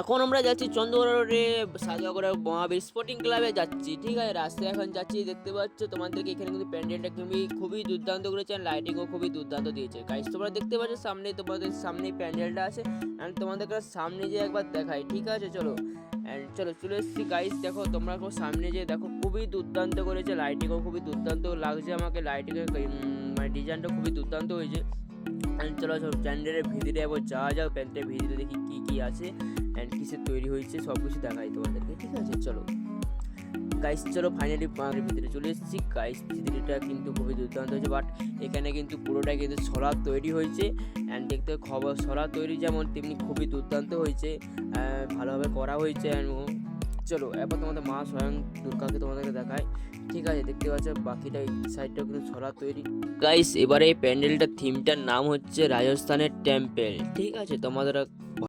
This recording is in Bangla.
এখন আমরা যাচ্ছি চন্দ্রগড় রোডে সাজগড়া মহাবীর স্পোর্টিং ক্লাবে যাচ্ছি, ঠিক আছে? রাস্তায় এখন যাচ্ছি, দেখতে পাচ্ছ, তোমাদেরকে এখানে কিন্তু প্যান্ডেলটা খুবই খুবই দুর্দান্ত করেছে আর লাইটিংও খুবই দুর্দান্ত দিয়েছে। গাইস তোমরা দেখতে পাচ্ছ, সামনে তোমাদের সামনে প্যান্ডেলটা আছে অ্যান্ড তোমাদেরকে সামনে যে একবার দেখাই, ঠিক আছে? চলো অ্যান্ড চলো, চলে এসেছি। গাইস দেখো, তোমরা সামনে যে দেখো, খুবই দুর্দান্ত করেছে লাইটিংও খুবই দুর্দান্ত লাগছে আমাকে লাইটিংয়ের মানে ডিজাইনটা খুবই দুর্দান্ত হয়েছে। চলো চলো প্যান্ডেলের ভিতরে একবার যাওয়া যাও প্যান্ডেলের ভিতরে দেখি কী কী আছে অ্যান্ড কিসের তৈরি হয়েছে সব কিছু দেখাই তোমাদেরকে, ঠিক আছে? চলো। গাইস চলো ফাইনালি পাহাড়ের ভিতরে চলে এসেছি। গাইস ভিতরেটা কিন্তু খুবই দুর্দান্ত হয়েছে বাট এখানে কিন্তু পুরোটা কিন্তু ছড়া তৈরি হয়েছে অ্যান্ড দেখতে খবর, ছড়া তৈরি যেমন, তেমনি খুবই দুর্দান্ত হয়েছে। ভালোভাবে করা হয়েছে and চলো, এবার তোমাদের মা স্বয়ং দুর্গাকে তোমাদেরকে দেখায়। ঠিক আছে, দেখতে পাচ্ছ, বাকিটা এই সাইডটাও কিন্তু ছড়া তৈরি। গাইস এবারে এই প্যান্ডেলটার থিমটার নাম হচ্ছে রাজস্থানের টেম্পেল ঠিক আছে, তোমাদের